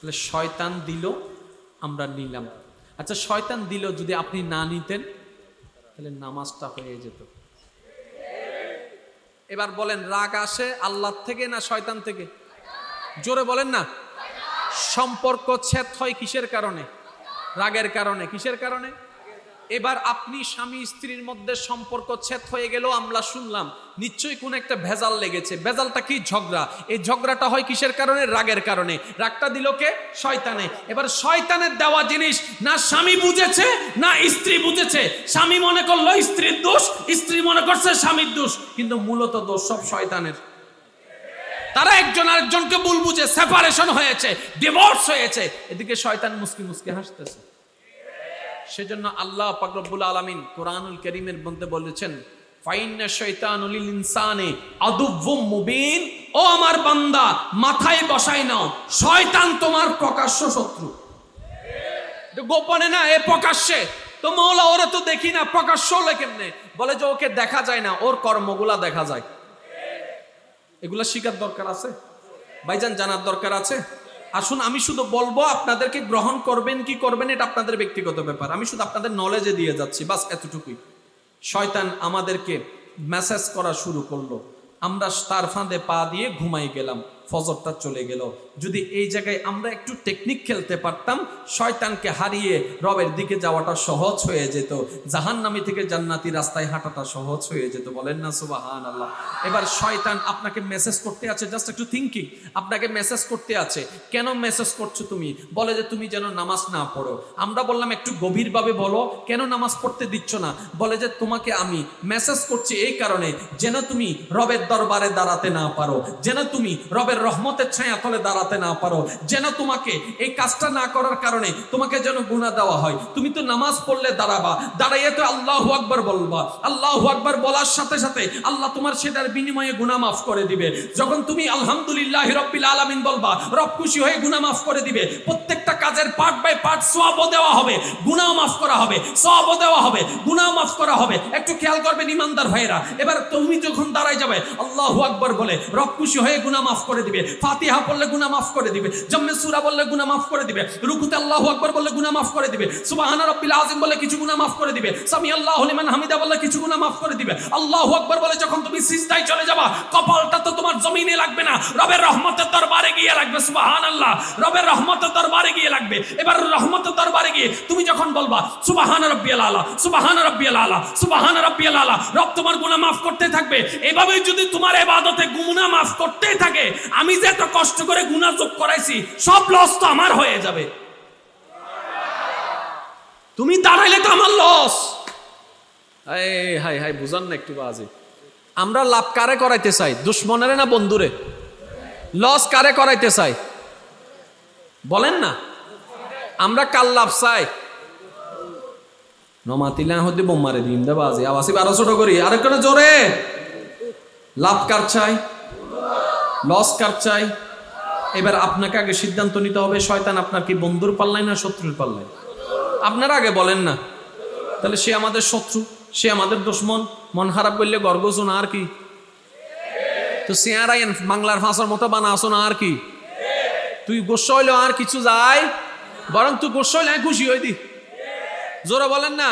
তাহলে শয়তান দিল, আমরা নিলাম। আচ্ছা শয়তান দিল, যদি আপনি না নিতেন, তাহলে নামাজটা হয়ে যেত। এবার বলেন, রাগ আসে আল্লাহ থেকে না শয়তান থেকে? জোরে বলেন না। সম্পর্ক ছেদ হয় কিসের কারণে? রাগের কারণে। কিসের কারণে? এবার আপনি স্বামী স্ত্রীর মধ্যে সম্পর্ক ছেদ হয়ে গেল আমরা শুনলাম, নিশ্চয়ই কোন একটা ভেজাল লেগেছে। ভেজালটা কি ঝগড়া? এই ঝগড়াটা হয় কিসের কারণে? রাগের কারণে। রাগটা দিল কে? শয়তানে। এবার শয়তানের দেওয়া জিনিস না স্বামী বুঝেছে, না স্ত্রী বুঝেছে। স্বামী মনে করল স্ত্রীর দোষ, স্ত্রী মনে করছে স্বামীর দোষ, কিন্তু মূলত দোষ সব শয়তানের। তারা একজন আরেকজনকে ভুল বুঝে সেপারেশন হয়েছে ডিভোর্স হয়েছে। এদিকে শয়তান মুসকি মুসকি হাসতেছে। সেজন্য আল্লাহ পাকরবুল আলমিন কোরআনুল করিমের মধ্যে বলেছেন মুবিন। ও আমার বান্দা, মাথায় নাও, শয়তান তোমার প্রকাশ্য শত্রু। গোপনে না, এ প্রকাশ্যে? তো ওরা তো দেখি না, প্রকাশ্য হলে কেমনে? বলে যে ওকে দেখা যায় না, ওর কর্মগুলা দেখা যায়। এগুলা শিকার দরকার আছে? ভাইজান, জানার দরকার আছে? আসুন, আমি শুধু বলব, আপনাদেরকে গ্রহণ করবেন, কি করবেন, এটা আপনাদের ব্যক্তিগত ব্যাপার। আমি শুধু আপনাদের নলেজে দিয়ে যাচ্ছি, বাস এতটুকুই। শয়তান আমাদেরকে মেসেজ করা শুরু করল। আমরা তার ফাঁদে পা দিয়ে ঘুমাই গেলাম। ফজরটা চলে গেল। যদি এই জায়গায় আমরা একটু টেকনিক খেলতে পারতাম, শয়তানকে হারিয়ে রবের দিকে যাওয়াটা সহজ হয়ে যেত। জাহান্নামি থেকে জান্নাতি রাস্তায় হাঁটাটা সহজ হয়ে যেত। বলেন না সুবাহান আল্লাহ এবার শয়তান আপনাকে মেসেজ করতে আছে জাস্ট একটু থিঙ্কিং আপনাকে মেসেজ করতে আছে, কেন মেসেজ করছ তুমি? বলে যে তুমি যেন নামাজ না পড়ো। আমরা বললাম, একটু গভীরভাবে বলো, কেন নামাজ পড়তে দিচ্ছ না? বলে যে তোমাকে আমি মেসেজ করছি এই কারণে, যেন তুমি রবের দরবারে দাঁড়াতে না পারো। যেন তুমি রবের রহমতের ছায়া তলে দাঁড়াতে না পারো। যেন তোমাকে এই কাজটা না করার কারণে তোমাকে যেন গুণা দেওয়া হয়। তুমি তো নামাজ পড়লে দাঁড়াবা। দাঁড়াইয়ে তো আল্লাহ আকবর বলবা। আল্লাহ আকবর বলার সাথে সাথে আল্লাহ তোমার সেটার বিনিময়ে গুণা মাফ করে দিবে। যখন তুমি আলহামদুলিল্লাহ রব্বিল আলামিন বলবা, রব খুশি হয়ে গুণা মাফ করে দিবে। প্রত্যেকটা কাজের পার্ট বাই পার্ট সওয়াবও দেওয়া হবে। গুনাও মাফ করা হবে, সওয়াবও দেওয়া হবে। গুনাও মাফ করা হবে। একটু খেয়াল করবেন ইমানদার ভাইরা এবার তুমি যখন দাঁড়াই যাবে, আল্লাহু আকবার বলে, রব খুশি হয়ে গুনাহ মাফ করে দিবে। ফাতিহা পড়লে গুনাহ মাফ করে দিবে। জম্মে সূরা বললে গুনাহ মাফ করে দিবে। রুকুতে আল্লাহু আকবার বললে গুনাহ মাফ করে দিবে। সুবহান রাব্বিল আযীম বলে কিছু গুনাহ মাফ করে দিবে। সামি আল্লাহু লিমান হামিদা বললে কিছু গুনাহ মাফ করে দিবে। আল্লাহু আকবার বলে যখন তুমি সিজদায় চলে যাবা, কপালটা তো তোমার জমিনে লাগবে না। রবের রহমতের দরবারে গিয়ে লাগবে, সুবহানাল্লাহ। রবের রহমতের দরবারে গিয়ে লাগবে। এবার রহমতের দরবারে গিয়ে তুমি যখন বলবা, সুবহান রাব্বিয়াল আলা, সুবহান রাব্বিয়াল আলা সুবহান রাব্বিয়াল আলা। রব তোমার গুনাহ মাফ করতে থাকবে। এভাবে যদি তোমার ইবাদতে গুনাহ মাফ করতেই থাকে, আমি যে এত কষ্ট করে গুনাহ যোগ করাইছি, সব লস তো আমার হয়ে যাবে। তুমি দাঁড়াইলে তো আমার লস এই হাই হাই বুঝান না একটু বাজে। আমরা লাভ কারে করাইতে চাই? দুশ্মনেরে না বন্ধুরে? লস কারে করাইতে চাই? বলেন না। আমরা কাল লাভ চাই? নমাতিলা হতে বোম মারে দিন দে বাজে আবাসি বারো ছোট করি আরেকটা জোরে লাভ কার চাই লস কার চাই এবার আপনাকে আগে সিদ্ধান্ত নিতে হবে শয়তান আপনার কি বন্ধুর পাল্লাই না শত্রুর পাল্লাই আপনারা আগে বলেন না তাহলে সে আমাদের শত্রু সে আমাদের দুশ্মন মন খারাপ করলে গর্গছো আর কি তো সিয়ারাই বাংলার ভাষার মতো বানা না আর কি তুই গোস্ব হইলে আর কিছু যায় বরং তুই গোস্ব হইলে খুশি হই দি জোরে বলেন না।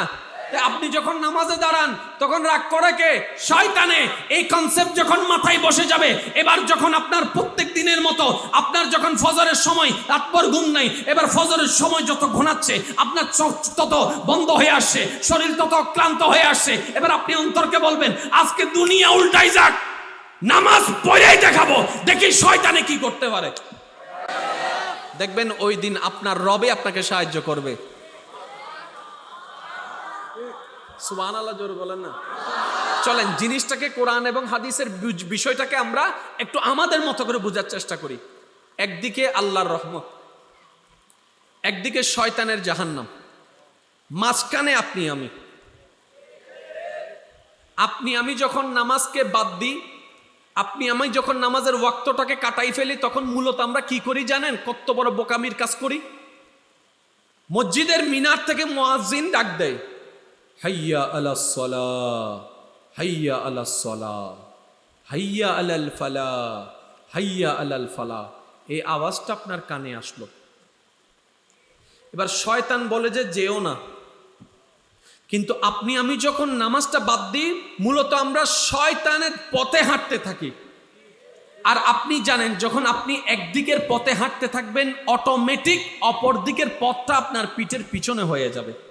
আপনি যখন নামাজে দাঁড়ান, তখন রাগ করে কে? শয়তানে। এই কনসেপ্ট যখন মাথায় বসে যাবে, এবার যখন আপনার প্রত্যেক দিনের মতো, আপনার যখন ফজরের সময় রাতভর ঘুম নাই, এবার ফজরের সময় যত ঘনাচ্ছে আপনার চোখ তত বন্ধ হয়ে আসছে, শরীর তত ক্লান্ত হয়ে আসছে। এবার আপনি অন্তরকে বলবেন, আজকে দুনিয়া উল্টাই যাক, নামাজ পড়েই দেখাবো, দেখি শয়তানে কি করতে পারে। দেখবেন ওই দিন আপনার রবে আপনাকে সাহায্য করবে। সুবান আল্লাহ জোর বলেন না। চলেন, জিনিসটাকে কোরআন এবং হাদিসের বিষয়টাকে আমরা একটু আমাদের মতো করে বোঝার চেষ্টা করি। একদিকে আল্লাহর রহমত, একদিকে শয়তানের জাহান্নাম। মাঝখানে আপনি আমি। আপনি আমি যখন নামাজকে বাদ দিই, আপনি আমি যখন নামাজের ওয়াক্তটাকে কাটাই ফেলি, তখন মূলত আমরা কি করি জানেন? কত বড় বোকামির কাজ করি। মসজিদের মিনার থেকে মুয়াজ্জিন ডাক দেয়। হাইয়া আলা সলা হাইয়া আলা সলা হাইয়া আলাল ফালা হাইয়া আলাল ফালা এই আওয়াজটা আপনার কানে আসলো। এবার শয়তান বলে যে, যেও না। কিন্তু আপনি, আমি যখন নামাজটা বাদ দিই, মূলত আমরা শয়তানের পথে হাঁটতে থাকি। আর আপনি জানেন, যখন আপনি একদিকের পথে হাঁটতে থাকবেন, অটোমেটিক অপর দিকের পথটা আপনার পিঠের পিছনে হয়ে যাবে।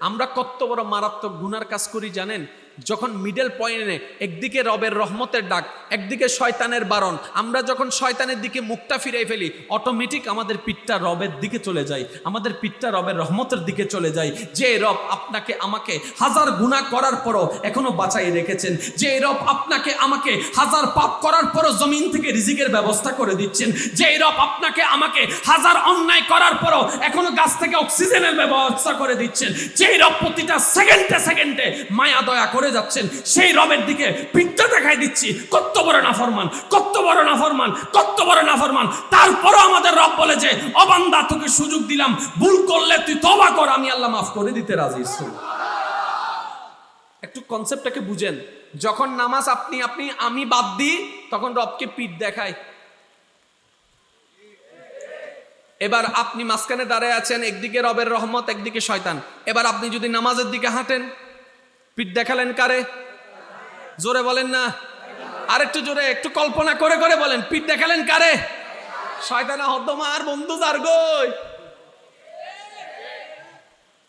আমরা কত বড় মারাত্মক গুনার কাজ করি জানেন? যখন মিডল পয়েন্টে একদিকে রবের রহমতের ডাক, একদিকে শয়তানের বারণ, আমরা যখন শয়তানের দিকে মুখটা ফিরে ফেলি অটোমেটিক আমাদের পিঠটা রবের দিকে চলে যায়, আমাদের পিঠটা রবের রহমতের দিকে চলে যায়। যে রব আপনাকে আমাকে হাজার গুণা করার পরও এখনও বাঁচাই রেখেছেন, যে রব আপনাকে আমাকে হাজার পাপ করার পরও জমিন থেকে রিজিকের ব্যবস্থা করে দিচ্ছেন, যে রব আপনাকে আমাকে হাজার অন্যায় করার পরও এখনও গাছ থেকে অক্সিজেনের ব্যবস্থা করে দিচ্ছেন, যে রব প্রতিটা সেকেন্ডে সেকেন্ডে মায়া দয়া করে যাচ্ছেন, সেই রবের দিকে পিঠটা দেখাই দিচ্ছি। কত বড় নাফরমান, কত বড় নাফরমান, কত বড় নাফরমান। তারপরও আমাদের রব বলে যে, অবান্দা, তোকে সুযোগ দিলাম। ভুল করলে তুই তবা কর, আমি আল্লাহ মাফ করে দিতে রাজি। একটু কনসেপ্টটাকে বুঝেন। যখন নামাজ আপনি আপনি, আমি বাদ দিই, তখন রবকে পিঠ দেখায় এবার আপনি মাঝখানে দাঁড়ায় আছেন, একদিকে রবের রহমত, একদিকে শয়তান। এবার আপনি যদি নামাজের দিকে হাঁটেন পিঠ দেখালেন কারে? জোরে বলেন না। আর একটু জোরে, একটু কল্পনা করে করে বলেন, পিঠ দেখালেন কারে? শয়তানা হদ্দমার বন্ধু যার গই।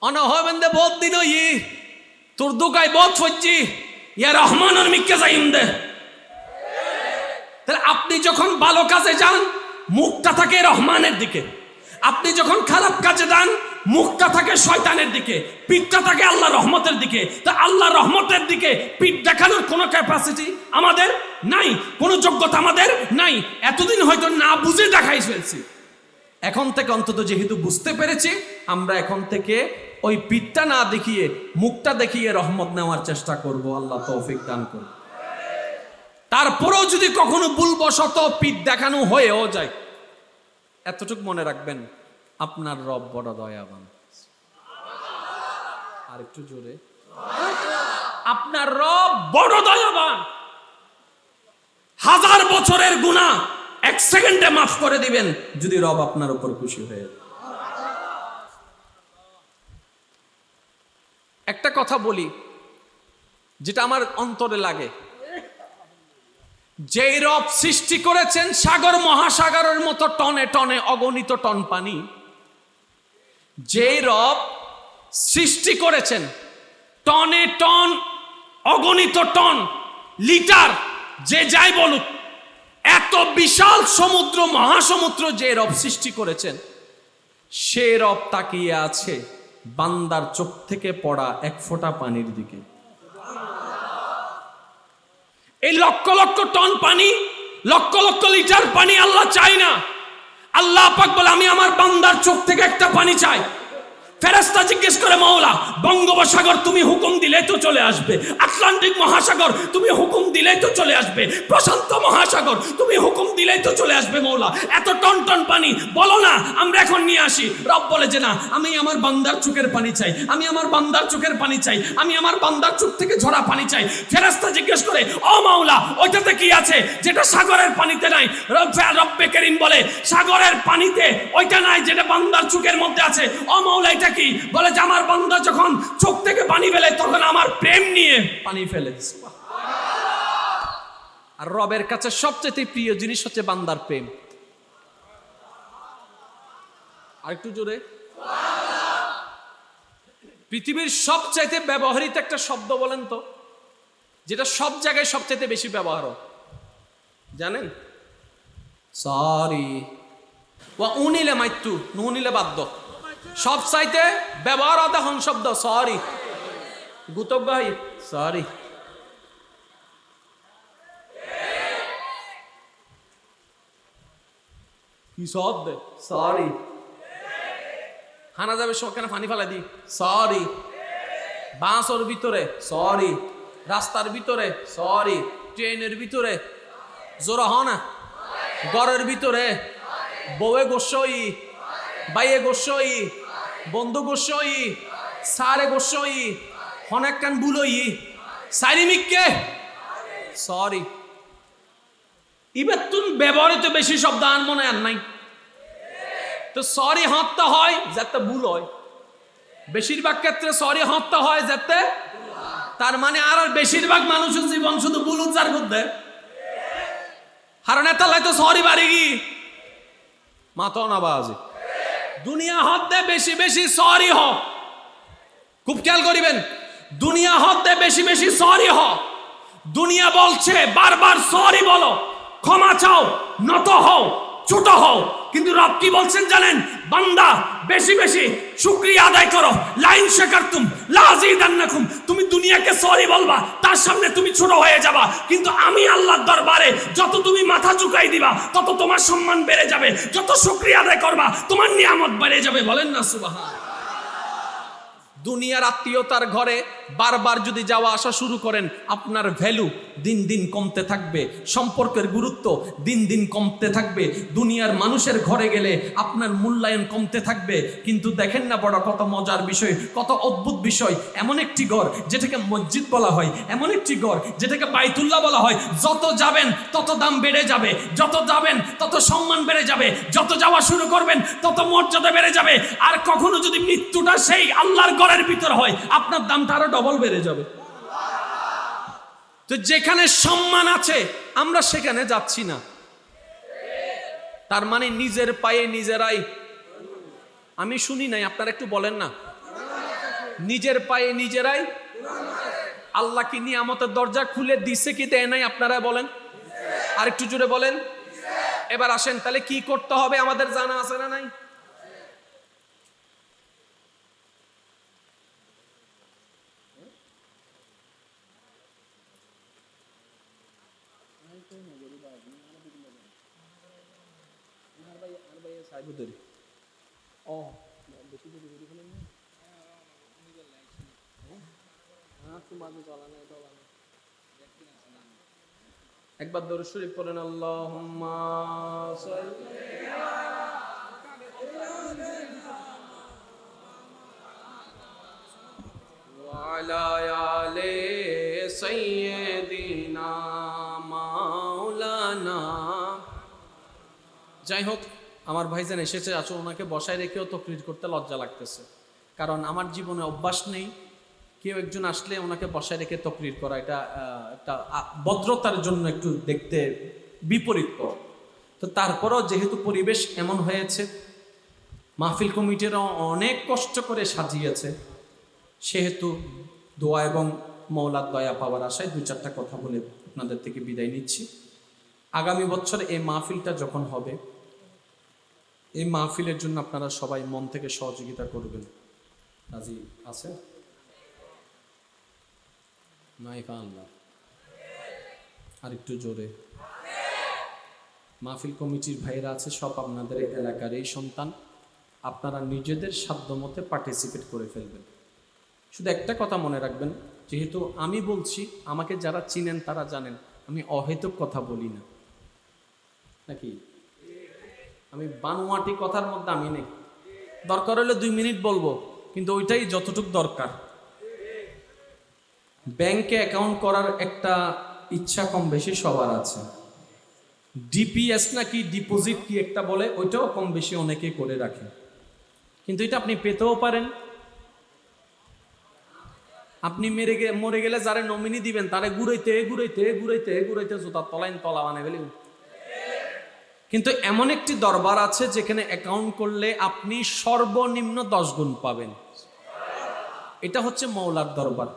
অনহবেন দে বহুত দিন ই তোর দুকাই বহুত ফজ্জি ইয়া রহমানের মিক্কে যাইম দে। তাহলে আপনি যখন ভালো কাজে যান, মুখটা থাকে রহমানের দিকে। আপনি যখন খারাপ কাজে যান মুখটা থাকে শয়তানের দিকে পিঠটা থাকে আল্লাহ রহমতের দিকে। তা আল্লাহ রহমতের দিকে পিঠ দেখানোর কোনো ক্যাপাসিটি আমাদের নাই, কোনো যোগ্যতা আমাদের নাই। এতদিন হয়তো না বুঝে দেখাই ফেলছি। এখন থেকে অন্তত যেহেতু বুঝতে পেরেছি, আমরা এখন থেকে ওই পিঠটা না দেখিয়ে, মুখটা দেখিয়ে রহমত নেওয়ার চেষ্টা করব। আল্লাহ তৌফিক দান করুন। তারপরেও যদি কখনো ভুলবশত পিঠ দেখানো হয়েও যায়, এতটুক মনে রাখবেন আপনার রব বড় দয়াবান। আর একটু জোরে। আপনার রব বড় দয়াবান। হাজার বছরের গুণা এক সেকেন্ডে মাফ করে দিবেন, যদি রব আপনার উপর খুশি হয়ে। একটা কথা বলি, যেটা আমার অন্তরে লাগে। যেই রব সৃষ্টি করেছেন সাগর মহাসাগরের মতো টনে টনে অগণিত টন পানি যেই রব সৃষ্টি করেছেন, টনে টন, অগণিত টন, লিটার, যে যাই বলুক, এত বিশাল সমুদ্র, মহাসমুদ্র যে রব সৃষ্টি করেছেন, সে রব তাকিয়ে আছে বান্দার চোখ থেকে পড়া এক ফোঁটা পানির দিকে। এই লক্ষ লক্ষ টন পানি, লক্ষ লক্ষ লিটার পানি আল্লাহ চাই না। আল্লাহ পাক বলে আমি আমার বান্দার চোখ থেকে একটা পানি চাই। ফেরেস্তা জিজ্ঞেস করে মৌলা বঙ্গোপসাগর তুমি হুকুম দিলে তো চলে আসবে। আটলান্টিক মহাসাগর তুমি হুকুম দিলেই তো চলে আসবে। প্রশান্ত মহাসাগর তুমি হুকুম দিলেই তো চলে আসবে মৌলা এত টন টন পানি, বলো না, আমরা এখন নিয়ে আসি। রব বলে যে, না, আমি আমার বান্দার চোখের পানি চাই, আমি আমার বান্দার চোখের পানি চাই, আমি আমার বান্দার চোখ থেকে ঝরা পানি চাই। ফেরেস্তা জিজ্ঞেস করে, ও মাওলা, ওইটাতে কি আছে যেটা সাগরের পানিতে নাই? রব- রব্বে করিম বলে, সাগরের পানিতে ওইটা নাই যেটা বান্দার চোখের মধ্যে আছে। ও মাওলা, এটা কি? বলে যে আমার বান্দা যখন চোখ থেকে পানি ফেলে, তখন আমার প্রেম নিয়ে পানি ফেলে আর রবের কাছে সবচেয়ে প্রিয় জিনিস হচ্ছে বান্দার প্রেম। আরেকটু জোরে। পৃথিবীর সবচাইতে ব্যবহৃত একটা শব্দ বলেন তো, যেটা সব জায়গায় সবচাইতে বেশি ব্যবহার জানেন? সরি ওয়া উনিলে মাইতু নুনিলে বাদ্য। সব চাইতে ব্যবহার আদা হন শব্দ সরি গুতব সরি কি শব্দ? সরি হানা যাবে কেন পানি ফেলা দি। সরি বাঁশর ভিতরে সরি রাস্তার ভিতরে সরি ট্রেনের ভিতরে, জোর হ না। ঘরের ভিতরে, বউয়ে গোসই, বাইয়ে গোসই। বন্ধু গোসই, সারে গোসই অনেক কান বুলই। সারি মিককে। সরি ইবার তুন ব্যবহৃত বেশি শব্দ আর মনে আর নাই। তো সরি হত্যা হয়, যাতে ভুল হয়। বেশিরভাগ ক্ষেত্রে সরি হত্যা হয়, যাতে তার মানে আর আর বেশিরভাগ মানুষের জীবন শুধু ভুল উচ্চার করতে। হারণ এত তো সরি বাড়ি কি মাতো না বাজে দুনিয়া হতে বেশি বেশি সরি হ। খুব খেয়াল করিবেন, দুনিয়া হতে বেশি বেশি সরি হ। দুনিয়া বলছে বারবার সরি বলো, ক্ষমা চাও, নত হও, ছোট হও। কিন্তু রব কি বলছেন জানেন? বান্দা, বেশি বেশি শুক্রিয়া আদায় করো। লাইন শেখার তুম লাজিদান্নাকুম। তুমি দুনিয়াকে সরি বলবা, তার সামনে তুমি ছোট হয়ে যাবা। কিন্তু আমি আল্লাহর দরবারে যত তুমি মাথা চুকাই দিবা, তত তোমার সম্মান বেড়ে যাবে। যত শুক্রিয়া আদায় করবা, তোমার নিয়ামত বেড়ে যাবে। বলেন না সুবহান। দুনিয়ার আত্মীয়তার ঘরে বারবার যদি যাওয়া আসা শুরু করেন, আপনার ভ্যালু দিন দিন কমতে থাকবে, সম্পর্কের গুরুত্ব দিন দিন কমতে থাকবে, দুনিয়ার মানুষের ঘরে গেলে আপনার মূল্যায়ন কমতে থাকবে। কিন্তু দেখেন না বড়, কত মজার বিষয়, কত অদ্ভুত বিষয়। এমন একটি ঘর যেটাকে মসজিদ বলা হয়, এমন একটি ঘর যেটাকে বাইতুল্লাহ বলা হয়। যত যাবেন, তত দাম বেড়ে যাবে, যত যাবেন, তত সম্মান বেড়ে যাবে, যত যাওয়া শুরু করবেন, তত মর্যাদা বেড়ে যাবে। আর কখনো যদি মৃত্যুটা সেই আল্লাহর ঘরের ভিতর হয়, আপনার দামটা আরও ডবল বেড়ে যাবে। তো যেখানে সম্মান আছে, আমরা সেখানে যাচ্ছি না। তার মানে নিজের পায়ে নিজেরাই। আমি শুনি নাই, আপনারা একটু বলেন না। নিজের পায়ে নিজেরাই। আল্লাহ কি নিয়ামতের দরজা খুলে দিছে কি দেয় নাই, আপনারা বলেন। আর একটু জুড়ে বলেন। এবার আসেন, তাহলে কি করতে হবে, আমাদের জানা আছে না নাই? তারপর ধরি ও হ্যাঁ, বেশি দেরি করে ফেলেন হ্যাঁ তো মাঝে চলা নাই একবার দৌড় শরীফ পড়েন আল্লাহ যাই হোক আমার ভাইজান এসেছে আসলে ওনাকে বসায় রেখেও তকরির করতে লজ্জা লাগতেছে কারণ আমার জীবনে অভ্যাস নেই, কেউ একজন আসলে ওনাকে বসায় রেখে তকরির করা, এটা একটা ভদ্রতার জন্য একটু দেখতে বিপরীত। তো তারপরও যেহেতু পরিবেশ এমন হয়েছে, মাহফিল কমিটিরা অনেক কষ্ট করে সাজিয়েছে, সেহেতু দোয়া এবং মৌলার দয়া পাওয়ার আশায় দু চারটা কথা বলে আপনাদের থেকে বিদায় নিচ্ছি আগামী বছর এই মাহফিলটা যখন হবে এই মাহফিলের জন্য আপনারা সবাই মন থেকে সহযোগিতা করবেন। রাজি আছে? আল্লাহ আর একটু জোরে। মাহফিল কমিটির ভাইরা আছে, সব আপনাদের এলাকার এই সন্তান। আপনারা নিজেদের সাধ্য মতে পার্টিসিপেট করে ফেলবেন। শুধু একটা কথা মনে রাখবেন, যেহেতু আমি বলছি, আমাকে যারা চিনেন তারা জানেন, আমি অহেতুক কথা বলি না। নাকি? আমি বানোয়াটি কথার মধ্যে আমি নেই। দরকার হলে দুই মিনিট বলব, কিন্তু ওইটাই যতটুক দরকার। ব্যাংকে অ্যাকাউন্ট করার একটা ইচ্ছা কম বেশি সবার আছে। ডিপিএস নাকি ডিপোজিট কি একটা বলে, ওইটাও কম বেশি অনেকে করে রাখে। কিন্তু এটা আপনি পেতেও পারেন। আপনি মেরে মরে গেলে যারা নমিনি দিবেন, তারা ঘুরাইতে ঘুরাইতে ঘুরাইতে ঘুরাইতে জুতার তলাইন তলা ফেলি কিন্তু এমন একটি দরবার আছে যেখানে অ্যাকাউন্ট করলে আপনি সর্বনিম্ন দশ গুণ পাবেন। এটা হচ্ছে মৌলার দরবার।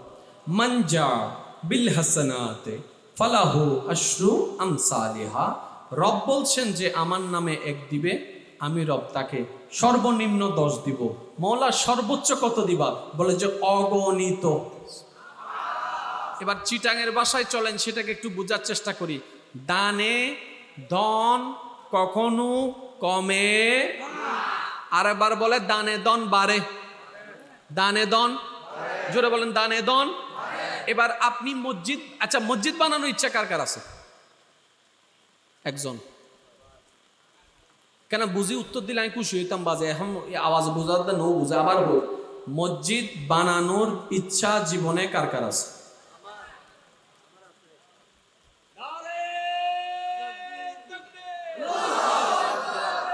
মঞ্জা বিল হাসানাতে ফালাহু আশরু আমসালিহা রব বলছেন যে, আমার নামে এক দিবে, আমি রব তাকে সর্বনিম্ন দশ দিব। মৌলা সর্বোচ্চ কত দিবা? বলে যে, অগণিত। এবার চিটাঙের বাসায় চলেন, সেটাকে একটু বোঝার চেষ্টা করি। দানে, দন কখনো কমে? আর এবার বলে, দানে দন বাড়ে। দানে দন? জোরে বলেন, দানে দন? এবার আপনি মসজিদ আচ্ছা মসজিদ বানানোর ইচ্ছা কার কার আছে? একজন। কেন বুঝি উত্তর দিলে আমি খুশি হইতাম বাজে, এখন আওয়াজ বোঝাতে নো বুঝে, আবার মসজিদ বানানোর ইচ্ছা জীবনে কার কার আছে?